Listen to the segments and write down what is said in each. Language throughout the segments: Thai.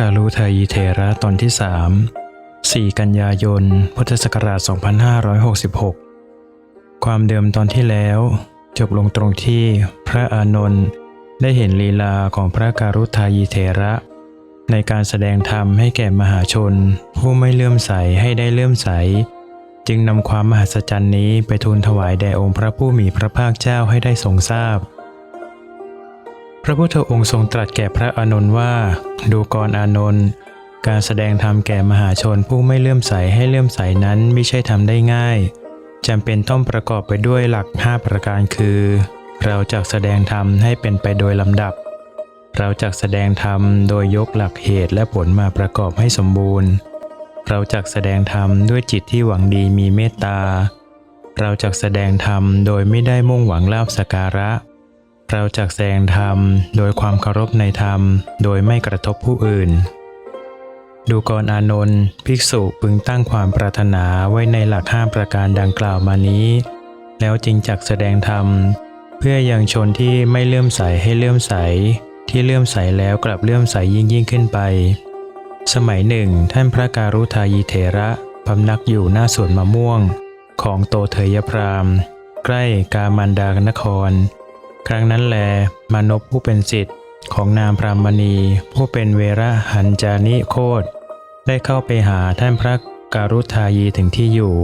การุทายีเถระตอนที่สาม4กันยายน พุทธศักราช 2566 ความเดิมตอนที่แล้ว จบลงตรงที่พระอานนท์ได้เห็นลีลาของพระการุทายีเถระ ในการแสดงธรรมให้แก่มหาชน ผู้ไม่เลื่อมใสให้ได้เลื่อมใส จึงนำความมหัศจรรย์นี้ไปทูลถวายแด่องค์พระผู้มีพระภาคเจ้าให้ได้ทรงทราบ พระพุทธองค์ทรงตรัสแก่พระอานนท์ว่า ดูกรอานนท์การแสดงธรรมแก่มหาชนผู้ไม่เลื่อมใสให้เลื่อมใสนั้นไม่ใช่ทำได้ง่ายจำเป็นต้องประกอบไปด้วยหลัก 5 ประการคือ เราจะแสดงธรรมให้เป็นไปโดยลำดับ เราจะแสดงธรรมโดยยกหลักเหตุและผลมาประกอบให้สมบูรณ์ เราจะแสดงธรรมด้วยจิตที่หวังดีมีเมตตา เราจะแสดงธรรมโดยไม่ได้มุ่งหวังลาภสการะเเราจักแสดงธรรมโดยความเคารพในธรรม โดยไม่กระทบผู้อื่น ดูกรอานนท์ภิกษุพึงตั้งความปรารถนาไว้ในหลักห้าประการดังกล่าวมานี้ แล้วจึงจักแสดงธรรม เพื่อยังชนที่ไม่เลื่อมใสให้เลื่อมใส ที่เลื่อมใสแล้วกลับเลื่อมใสยิ่งยิ่งขึ้นไป สมัยหนึ่ง ท่านพระการุทายีเถระพำนักอยู่หน้าสวนมะม่วง ของโตเทยพรามใกล้กามันดานคร ครั้งนั้นแลมานพผู้เป็นสิทธิ์ของนางพรามณีผู้เป็นเวระหันจานิโคตได้เข้าไปหาท่านพระการุทายีถึงที่อยู่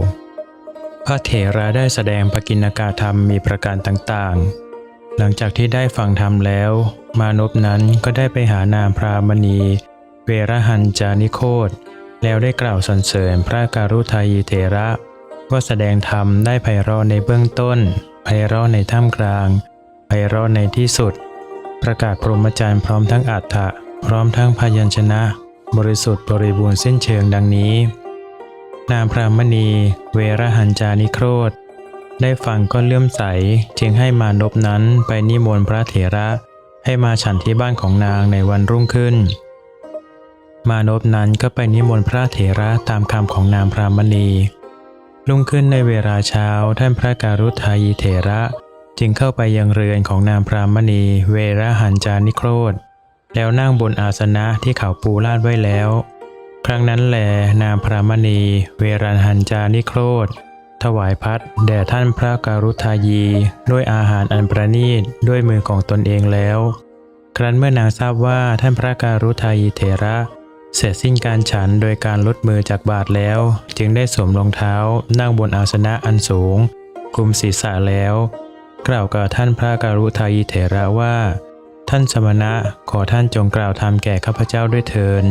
พระเถระได้แสดงปกิณกาธรรมมีประการต่างๆ หลังจากที่ได้ฟังธรรมแล้ว มานพนั้นก็ได้ไปหานางพรามณี เวระหันจานิโคตแล้วได้กล่าวสรรเสริญพระการุทายีเถระ ว่าแสดงธรรมได้ไพเราะในเบื้องต้นไพเราะในท่ามกลาง ไพเราะในที่สุด ประกาศพรหมจรรย์พร้อมทั้งอัฏฐะพร้อมทั้งพยัญชนะ บริสุทธิ์บริบูรณ์สิ้นเชิงดังนี้ นางพรามณี เวระหันจานิโครธ ได้ฟังก็เลื่อมใสจึงให้มานพนั้นไปนิมนต์พระเถระให้มาฉันที่บ้านของนางในวันรุ่งขึ้น มานพนั้นก็ไปนิมนต์พระเถระตามคำของนางพรามณีรุ่งขึ้นในเวลาเช้าท่านพระการุทายีเถระ จึงเข้าไปยังเรือนของนางพรามณี เวระหันจานิโครธ แล้วนั่งบนอาสนะที่เขาปูลาดไว้แล้ว ครั้งนั้นแลนางพรามณี เวรันหันจานิโครธ ถวายพัดแด่ท่านพระการุทายี ด้วยอาหารอันประณีตด้วยมือของตนเองแล้ว ครั้นเมื่อนางทราบว่าท่านพระการุทายีเถระเสร็จสิ้นการฉันโดยการลดมือจากบาทแล้ว จึงได้สวมรองเท้านั่งบนอาสนะอันสูงคลุมศีรษะแล้ว กล่าวกับท่านพระการุทายีเถระว่า ท่านสมณะขอท่านจงกล่าวธรรมแก่ข้าพเจ้าด้วยเถิน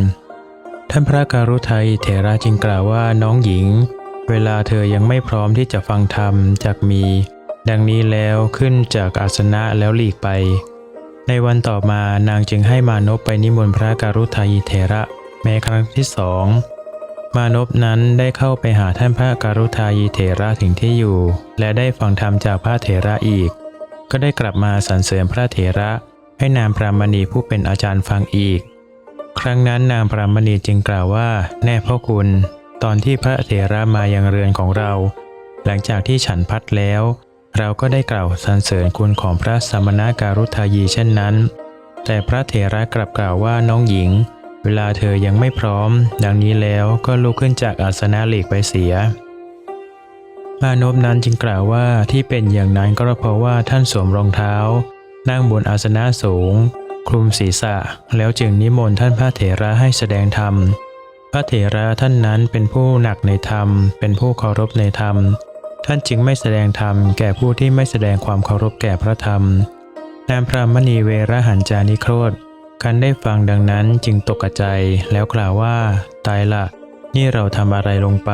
ท่านพระการุทายีเถระจึงกล่าวว่าน้องหญิง เวลาเธอยังไม่พร้อมที่จะฟังธรรมจากมี ดังนี้แล้วขึ้นจากอาสนะแล้วหลีกไป ในวันต่อมานางจึงให้มานพไปนิมนต์พระการุทายีเถระ แม้ครั้งที่สอง มานพนั้นได้เข้าไปหาท่านพระการุทายีเถระถึงที่อยู่ และได้ฟังธรรมจากพระเถระอีก ก็ได้กลับมาสรรเสริญพระเถระให้นางพรามณีผู้เป็นอาจารย์ฟังอีก ครั้งนั้นนางพรามณีจึงกล่าวว่า แน่พ่อคุณ ตอนที่พระเถระมายังเรือนของเรา หลังจากที่ฉันพัดแล้ว เราก็ได้กล่าวสรรเสริญคุณของพระสมณการุทายีเช่นนั้น แต่พระเถระกลับกล่าวว่าน้องหญิง เวลาเธอยังไม่พร้อม ดังนี้แล้วก็ลุกขึ้นจากอาสนะหลีกไปเสียมานพนั้นจึงกล่าวว่าที่เป็นอย่างนั้นก็เพราะว่าท่านสวมรองเท้า นั่งบนอาสนะสูง คลุมศีรษะ แล้วจึงนิมนต์ท่านพระเถระให้แสดงธรรม พระเถระท่านนั้นเป็นผู้หนักในธรรม เป็นผู้เคารพในธรรม ท่านจึงไม่แสดงธรรม แก่ผู้ที่ไม่แสดงความเคารพแก่พระธรรมนางพรามณีเวระหันจานิโครธ คันได้ฟังดังนั้นจึงตกใจแล้วกล่าวว่า ตายละนี่เราทำอะไรลงไป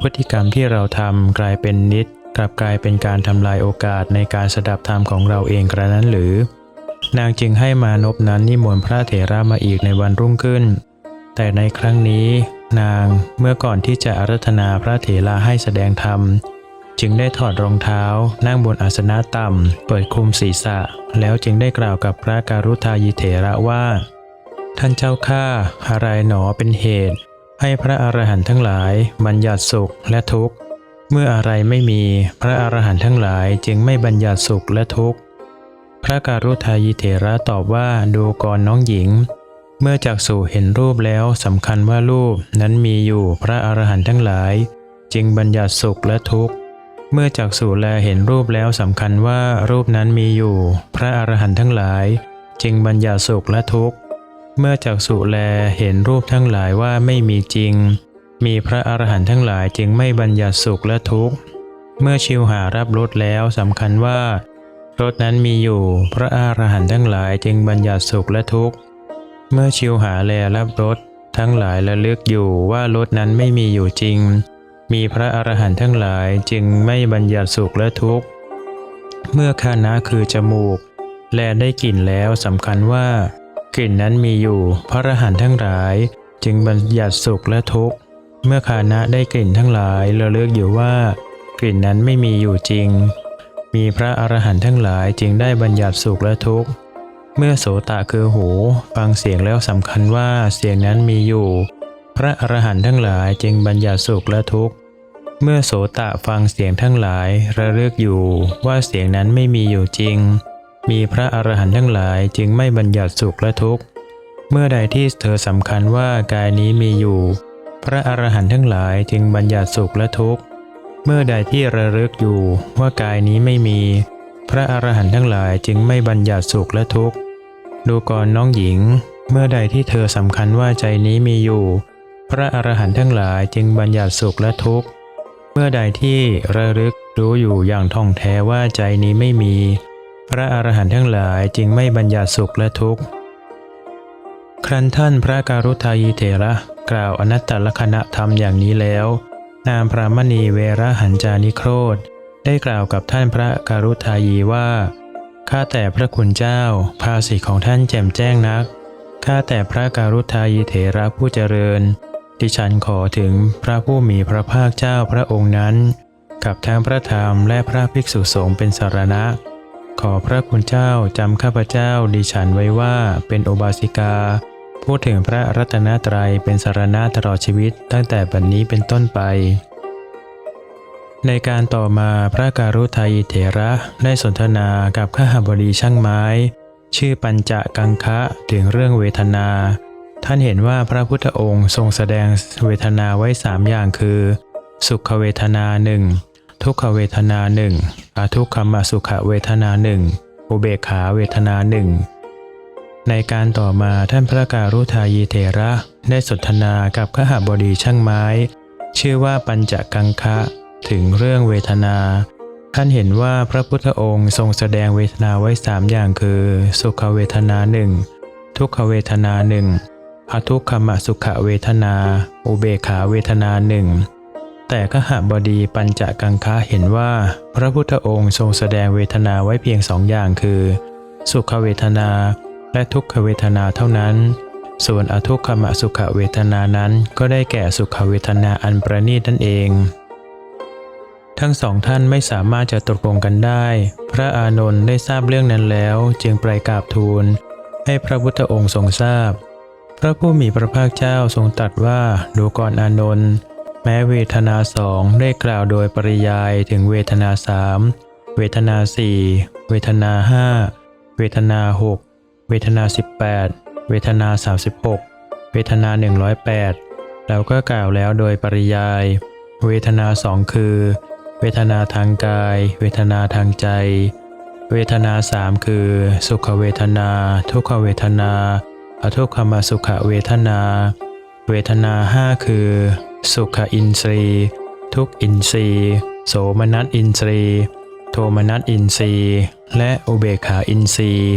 พฤติกรรมที่เราทำกลายเป็นนิด กลับกลายเป็นการทำลายโอกาสในการสดับธรรมของเราเองกระนั้นหรือ นางจึงให้มานพนั้นนิมนต์พระเถระมาอีกในวันรุ่งขึ้น แต่ในครั้งนี้ นางเมื่อก่อนที่จะอารัธนาพระเถระให้แสดงธรรม จึงได้ถอดรองเท้า นั่งบนอาสนะต่ำ เปิดคลุมศีรษะ แล้วจึงได้กล่าวกับพระการุทายิเถระว่า ท่านเจ้าข้าอะไรหนอเป็นเหตุ ให้พระอรหันต์ทั้งหลาย บัญญัติสุขและทุกข์ เมื่ออะไรไม่มีพระอรหันต์ทั้งหลายจึงไม่บัญญัติสุขและทุกข์ พระการุทายิเถระตอบว่าดูก่อนน้องหญิงเมื่อจักษุเห็นรูปแล้วสำคัญว่ารูปนั้นมีอยู่พระอรหันต์ทั้งหลาย จึงบัญญัติสุขและทุกข์ เมื่อจักษุแลเห็นรูปแล้วสำคัญว่ารูปนั้นมีอยู่ พระอรหันต์ทั้งหลาย จึงบัญญัติสุขและทุกข์ เมื่อจักษุแลเห็นรูปทั้งหลายว่าไม่มีจริง มีพระอรหันต์ทั้งหลายจึงไม่บัญญัติสุขและทุกข์ เมื่อชิวหารับรสแล้วสำคัญว่ารสนั้นมีอยู่ พระอรหันต์ทั้งหลายจึงบัญญัติสุขและทุกข์ เมื่อชิวหาแลรับรสทั้งหลายระลึกอยู่ว่ารสนั้นไม่มีอยู่จริง มีพระอรหันต์ทั้งหลายจึงไม่บัญญัติสุขและทุกข์ เมื่อคานะคือจมูก แลได้กลิ่นแล้วสำคัญว่ากลิ่นนั้นมีอยู่ พระอรหันต์ทั้งหลาย จึงบัญญัติสุขและทุกข์ เมื่อคานะได้กลิ่นทั้งหลายเระลึกอยู่ว่ากลิ่นนั้นไม่มีอยู่จริง มีพระอรหันต์ทั้งหลายจึงได้บัญญัติสุขและทุกข์ เมื่อโสตะคือหู ฟังเสียงแล้วสำคัญว่าเสียงนั้นมีอยู่ พระอรหันต์ทั้งหลายจึงบัญญัติสุขและทุกข์ เมื่อโสตะฟังเสียงทั้งหลายระลึกอยู่ว่าเสียงนั้นไม่มีอยู่จริง มีพระอรหันต์ทั้งหลายจึงไม่บัญญัติสุขและทุกข์ เมื่อใดที่เธอสำคัญว่ากายนี้มีอยู่ พระอรหันต์ทั้งหลายจึงบัญญัติสุขและทุกข์ เมื่อใดที่ระลึกอยู่ว่ากายนี้ไม่มี พระอรหันต์ทั้งหลายจึงไม่บัญญัติสุขและทุกข์ ดูก่อนน้องหญิง เมื่อใดที่เธอสำคัญว่าใจนี้มีอยู่ พระอรหันต์ทั้งหลายจึงบัญญัติสุขและทุกข์ มื่อใดที่ระลึกรู้อยู่อย่างท่องแท้ว่าใจนี้ไม่มี พระอรหันต์ทั้งหลายจึงไม่บัญญัติสุขและทุกข์ ครั้นท่านพระการุทายีเถระกล่าวอนัตตลกณะธรรมอย่างนี้แล้ว นามพระมณีเวระหันจานิโครธ ได้กล่าวกับท่านพระการุทายีว่า ข้าแต่พระคุณเจ้า ภาสิทธิของท่านแจ่มแจ้งนัก ข้าแต่พระการุทายีเถระผู้เจริญ ดิฉันขอถึงพระผู้มีพระภาคเจ้าพระองค์นั้น กับทั้งพระธรรมและพระภิกษุสงฆ์เป็นสารณะ ขอพระคุณเจ้าจำข้าพเจ้าดิฉันไว้ว่าเป็นโอบาสิกา พูดถึงพระรัตนตรัยเป็นสารณะตลอดชีวิตตั้งแต่บัดนนี้เป็นต้นไป ในการต่อมาพระการุทัยเถระได้สนทนากับข้าบดีช่างไม้ ชื่อปัญจกังคะถึงเรื่องเวทนา ท่านเห็นว่าพระพุทธองค์ทรงแสดงเวทนาไว้สามอย่างคือ สุขเวทนาหนึ่งทุกขเวทนาหนึ่งอทุกขมสุขเวทนาหนึ่งอุเบกขาเวทนาหนึ่งในการต่อมาท่านพระการุทายีเถระได้สนทนากับขหบดีช่างไม้ ชื่อว่าปัญจกังคะถึงเรื่องเวทนา ท่านเห็นว่าพระพุทธองค์ทรงแสดงเวทนาไว้สามอย่างคือ สุขเวทนาหนึ่งทุกขเวทนาหนึ่ง อทุกขมสุขเวทนา อุเบขาเวทนาหนึ่ง แต่ขหบดีปัญจกังคะเห็นว่า พระพุทธองค์ทรงแสดงเวทนาไว้เพียงสองอย่างคือ สุขเวทนาและทุกขเวทนาเท่านั้น ส่วนอทุกขมสุขเวทนานั้นก็ได้แก่สุขเวทนาอันประณีตนั่นเองทั้งสองท่านไม่สามารถจะตกลงกันได้ พระอานนท์ได้ทราบเรื่องนั้นแล้วจึงไปกราบทูล ให้พระพุทธองค์ทรงทราบ พระผู้มีพระภาคเจ้าทรงตรัสว่าดูก่อนอานนท์แม้เวทนาสองได้กล่าวโดยปริยายถึงเวทนาสามเวทนาสี่เวทนาห้าเวทนาหกเวทนา18เวทนา36เวทนา108แล้วก็กล่าวแล้วโดยปริยาย เวทนาสองคือ เวทนาทางกาย เวทนาทางใจ เวทนาสามคือ สุขเวทนา ทุกขเวทนา อทุกขมสุขเวทนา เวทนาห้าคือ สุขอินทรีย์ ทุกอินทรีย์ โสมนัสอินทรีย์ โทมนัสอินทรีย์ และอุเบกขาอินทรีย์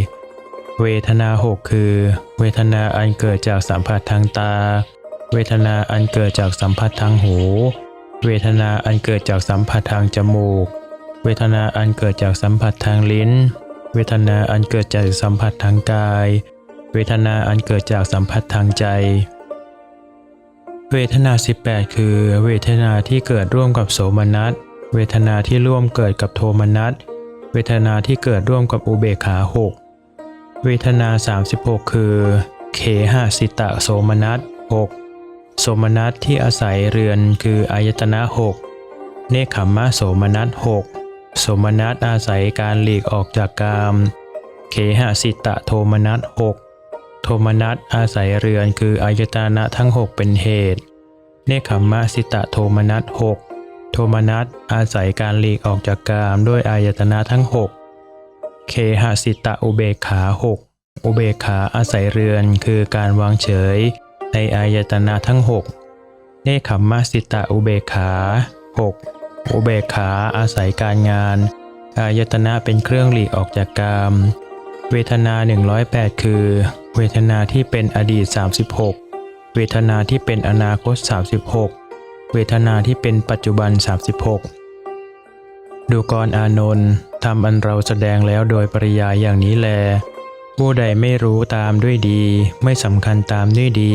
เวทนาหกคือ เวทนาอันเกิดจากสัมผัสทางตา เวทนาอันเกิดจากสัมผัสทางหู เวทนาอันเกิดจากสัมผัสทางจมูก เวทนาอันเกิดจากสัมผัสทางลิ้น เวทนาอันเกิดจากสัมผัสทางกาย เวทนาอันเกิดจากสัมผัสทางใจ เวทนา 18 คือ เวทนาที่เกิดร่วมกับโสมนัส เวทนาที่ร่วมเกิดกับโทมนัส เวทนาที่เกิดร่วมกับอุเบกขาหกเวทนา 36 คือเคหะสิตะโสมนัส6โสมนัสที่อาศัยเรือนคืออายตนะ6เนคขมมะโสมนัส6โสมนัสอาศัยการหลีกออกจากกามเคหะสิตะโทมนัส6 มนัสอาศัยเรือนคืออายตนะทั้งหกเป็นเหตุ เนคขมมะสิตะโทมนัสหกโทมนัสอาศัยการหลีกออกจากกามด้วยอายตนะทั้งหกเคหสิตะอุเบกขาหกอุเบกขาอาศัยเรือนคือการวางเฉย ในอายตนะทั้งหกเนคขมมะสิตะอุเบกขาหกอุเบกขาอาศัยการงาน อายตนะเป็นเครื่องหลีกออกจากกามเวทนา 108 คือ เวทนาที่เป็นอดีต 36 เวทนาที่เป็นอนาคต 36 เวทนาที่เป็นปัจจุบัน 36 ดูกรอานนท์ทำอันเราแสดงแล้วโดยปริยายอย่างนี้แล ผู้ใดไม่รู้ตามด้วยดี ไม่สำคัญตามด้วยดี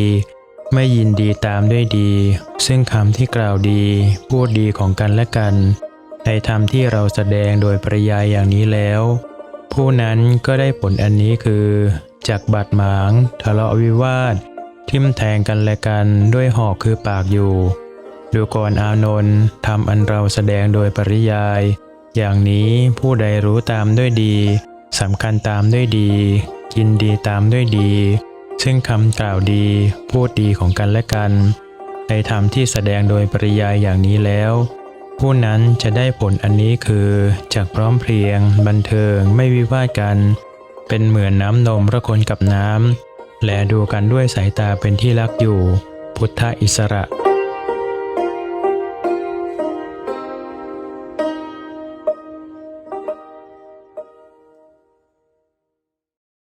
ไม่ยินดีตามด้วยดี ซึ่งคำที่กล่าวดี พูดดีของกันและกัน ในธรรมที่เราแสดงโดยปริยายอย่างนี้แล้ว ผู้นั้นก็ได้ผลอันนี้คือ จากบาดหมาง ทะเลาะวิวาท ทิมแทงกันและกันด้วยหอกคือปากอยู่ ดูก่อนอานนท์ทำอันเราแสดงโดยปริยาย อย่างนี้ผู้ใดรู้ตามด้วยดีสำคัญตามด้วยดี ยินดีตามด้วยดี ซึ่งคำกล่าวดี พูดดีของกันและกันในธรรมที่แสดงโดยปริยายอย่างนี้แล้ว ผู้นั้นจะได้ผลอันนี้คือจากพร้อมเพรียง บันเทิงไม่วิวาทกัน เป็นเหมือนน้ำนมระคนกับน้ำ และดูกันด้วยสายตาเป็นที่รักอยู่ พุทธอิสระ